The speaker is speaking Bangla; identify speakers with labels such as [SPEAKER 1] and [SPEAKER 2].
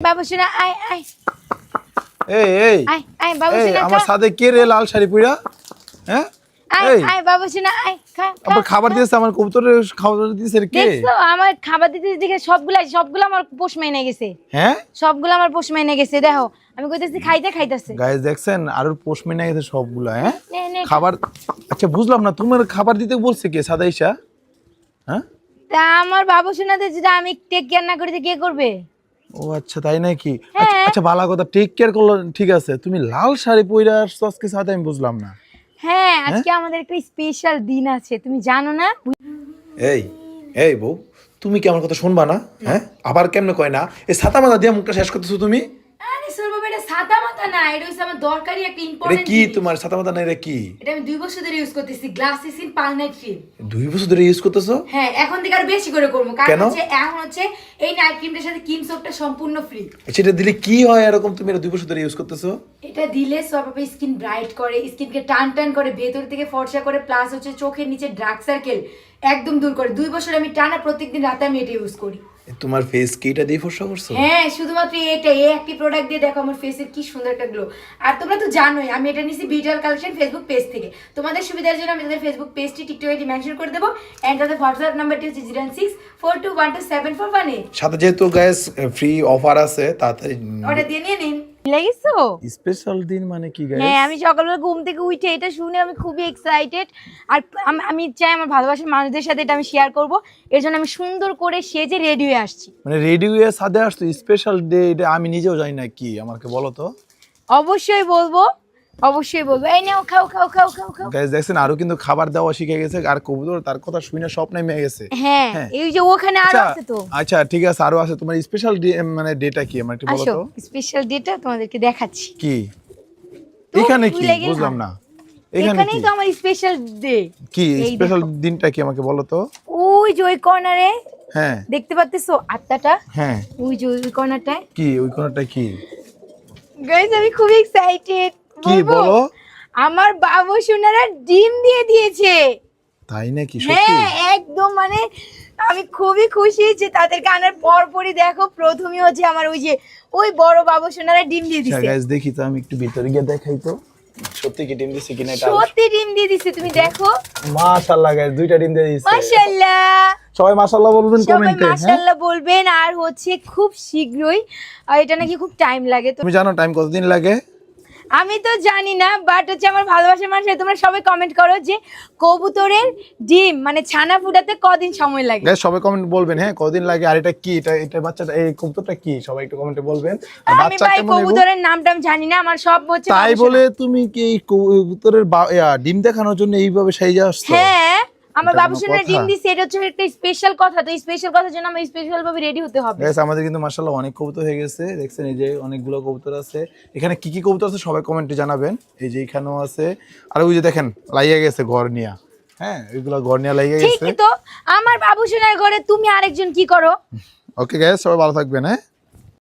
[SPEAKER 1] আয় আয়।
[SPEAKER 2] এই এই।
[SPEAKER 1] আয় আয় বাবু
[SPEAKER 2] আমার সাথে কে রে লাল শাড়ি পইরা? হ্যাঁ?
[SPEAKER 1] আয় আয় বাবু আয় খা খা,
[SPEAKER 2] আবার খাবার দিয়েছে আমার কবুতরের খাবার দিয়েছে কে?
[SPEAKER 1] দেখছ আমার খাবার দিতে দেখে সবগুলা সবগুলো আমার পোষ মাইনে গেছে।
[SPEAKER 2] হ্যাঁ?
[SPEAKER 1] সবগুলো আমার পোষ মাইনে গেছে দেখো। আমি কইতেছি খাইতে খাইতেছে।
[SPEAKER 2] গাইস দেখছেন আরও পোষ মেনে গেছে সবগুলা হ্যাঁ? খাবার আচ্ছা বুঝলাম না তোমার খাবার দিতে বলছে কে সাদাইশা হ্যাঁ?
[SPEAKER 1] তা আমার বাবু শোনাতে যদি আমি টেক কেয়ার না করি কে করবে?
[SPEAKER 2] ও আচ্ছা তাই নাকি?
[SPEAKER 1] হ্যাঁ।
[SPEAKER 2] আচ্ছা আচ্ছা ভালো কথা টেক কেয়ার করল ঠিক আছে। তুমি লাল শাড়ি পরে আসছো আজকে সাথে আমি বুঝলাম না।
[SPEAKER 1] হ্যাঁ আজকে আমাদের একটা স্পেশাল দিন আছে তুমি জানো না?
[SPEAKER 2] এই এই বউ তুমি কি আমার কথা শুনবা না? হ্যাঁ? আবার কেমনে কয় না? এই ছাতা মাথা দিয়ে মুখটা শেষ করতেছো তুমি?
[SPEAKER 1] সাদা মাথা না এটা হচ্ছে আমার দরকারি একটা ইম্পর্টেন্ট
[SPEAKER 2] কি তোমার? মাথা না এটা কি?
[SPEAKER 1] এটা আমি দুই বছর ধরে ইউজ করতেছি গ্লাসিসিন পালনাইট ক্রিম
[SPEAKER 2] দুই বছর ধরে ইউজ করতেছো?
[SPEAKER 1] হ্যাঁ এখন থেকে আরও বেশি করে করব? কারণ হচ্ছে এখন হচ্ছে এই নাইট ক্রিমটার সাথে কিম সোপটা সম্পূর্ণ ফ্রি
[SPEAKER 2] সেটা দিলে কি হয় এরকম তুমি এটা দুই বছর ধরে ইউজ করতেছো?
[SPEAKER 1] এটা দিলে স্কিন ব্রাইট করে স্কিনকে টান টান করে ভেতর থেকে ফর্সা করে প্লাস হচ্ছে চোখের নিচে ডার্ক সার্কেল একদম দূর করে। দুই বছর আমি টানা প্রত্যেকদিন রাতে আমি এটা ইউজ করি।
[SPEAKER 2] তোমার ফেস কি এটা দিয়ে ফর্সা করছ?
[SPEAKER 1] হ্যাঁ শুধুমাত্র এটা এই একটি প্রোডাক্ট দিয়ে দেখো আমার ফেসের কি সুন্দর একটা গ্লো আর তোমরা তো জানোই আমি এটা নিছি বিটাল কালেকশন ফেসবুক পেজ থেকে। তোমাদের সুবিধার জন্য আমি তাদের ফেসবুক পেজটি টিকটকে এটি মেনশন করে দেবো। এন্ড তাদের হোয়াটসঅ্যাপ নাম্বারটি হচ্ছে zero six four two one two seven four one eight
[SPEAKER 2] সাথে যেহেতু গ্যাস ফ্রি অফার আছে তাড়াতাড়ি
[SPEAKER 1] অর্ডার দিয়ে নিয়ে নিন। লেগেছো
[SPEAKER 2] স্পেশাল দিন মানে কি
[SPEAKER 1] হ্যাঁ আমি সকালবেলা ঘুম থেকে উঠে এটা শুনে আমি খুবই এক্সাইটেড আর আমি চাই আমার ভালোবাসার মানুষদের সাথে এটা আমি শেয়ার করব। এর জন্য আমি সুন্দর করে সেজে রেডি হয়ে আসছি।
[SPEAKER 2] মানে রেডি হয়ে সাথে আসতো স্পেশাল ডে এটা আমি নিজেও জানি না কি আমাকে বলো তো।
[SPEAKER 1] অবশ্যই বলব। অবশ্যই বলব। এই নাও খাও খাও খাও খাও খাও।
[SPEAKER 2] গাইস দেখছেন আরও কিন্তু খাবার দেওয়া শিখে গেছে আর কবুতর তার কথা শুনে সব নেমে গেছে।
[SPEAKER 1] হ্যাঁ
[SPEAKER 2] হ্যাঁ।
[SPEAKER 1] এই যে ওখানে আরও
[SPEAKER 2] আচ্ছা
[SPEAKER 1] আছে তো।
[SPEAKER 2] আচ্ছা ঠিক আছে আরও আছে। তোমার স্পেশাল মানে ডেটা কি? আমার একটু বলো তো।
[SPEAKER 1] স্পেশাল ডেটা তোমাদেরকে দেখাচ্ছি।
[SPEAKER 2] কি? এখানে কি? বুঝলাম
[SPEAKER 1] না।
[SPEAKER 2] না। এখানে
[SPEAKER 1] এখানেই তো আমার স্পেশাল ডে
[SPEAKER 2] কি স্পেশাল দিনটা কি আমাকে বলো তো?
[SPEAKER 1] ওই যে ওই কর্নারে
[SPEAKER 2] হ্যাঁ।
[SPEAKER 1] দেখতে পাচ্তেছো আত্মাটা?
[SPEAKER 2] হ্যাঁ।
[SPEAKER 1] ওই যে ওই কর্নারটায়
[SPEAKER 2] কি ওই কোনটা কি?
[SPEAKER 1] গাইস আমি খুব এক্সাইটেড
[SPEAKER 2] কি বলো?
[SPEAKER 1] আমার বাবু সোনারা ডিম দিয়ে দিয়েছে।
[SPEAKER 2] তাই নাকি? সত্যি?
[SPEAKER 1] হ্যাঁ একদম মানে আমি খুবই খুশি যে তাদেরকে আনার পর পরই দেখো প্রথমে হচ্ছে আমার ওই যে ওই বড় বাবু সোনারা ডিম দিয়ে
[SPEAKER 2] আচ্ছা
[SPEAKER 1] দিছে।
[SPEAKER 2] গাইস দেখি তো আমি একটু ভিতরে গিয়ে দেখাই তো। সত্যি কি ডিম দিছে কিনা এটা
[SPEAKER 1] সত্যি ডিম দিয়ে দিছে তুমি দেখো।
[SPEAKER 2] মাশাআল্লাহ গাইস দুইটা ডিম দিয়ে দিছে।
[SPEAKER 1] মাশাআল্লাহ।
[SPEAKER 2] সবাই মাশাআল্লাহ বলবেন কমেন্টে হ্যাঁ?
[SPEAKER 1] মাশাআল্লাহ বলবেন আর হচ্ছে খুব শীঘ্রই আর এটা নাকি খুব টাইম লাগে তো
[SPEAKER 2] তুমি জানো টাইম কতদিন লাগে?
[SPEAKER 1] আমি তো জানি না বাট হচ্ছে আমার ভালোবাসার মানুষ তোমরা সবাই কমেন্ট করো যে কবুতরের ডিম মানে ছানা ফুটাতে কদিন সময় লাগে?
[SPEAKER 2] গাইস সবাই কমেন্ট বলবেন হ্যাঁ কদিন লাগে আর এটা কি? এটা এটা বাচ্চাটা এই কবুতরটা কি? সবাই একটু কমেন্টে বলবেন। আর
[SPEAKER 1] আমি
[SPEAKER 2] বাচ্চা কেমন
[SPEAKER 1] কবুতরের নামটা আমি জানি না আমার সব হচ্ছে
[SPEAKER 2] তাই বলে তুমি কি কবুতরের ডিম দেখানোর জন্য এইভাবে সাইজে আসছো?
[SPEAKER 1] হ্যাঁ। আমার
[SPEAKER 2] এটা
[SPEAKER 1] বাবু সোনার ডিম দিছে এটা হচ্ছে একটা স্পেশাল কথা তো স্পেশাল কথার জন্য আমার স্পেশাল ভাবে রেডি হতে হবে।
[SPEAKER 2] গাইস আমাদের কিন্তু মাশাআল্লাহ অনেক কবুতর হয়ে গেছে। দেখছেন এই যে অনেকগুলো কবুতর আছে। এখানে কি কি কবুতর আছে সবাই কমেন্টে জানাবেন। এই যে এখানেও আছে। আর ওই যে দেখেন লাইয়া গেছে ঘর নিয়া। হ্যাঁ ওইগুলো ঘর নিয়া লাইয়া গেছে।
[SPEAKER 1] ঠিকই তো আমার বাবু সোনার ঘরে তুমি আরেকজন কি করো?
[SPEAKER 2] ওকে গাইস সবাই ভালো থাকবেন হ্যাঁ?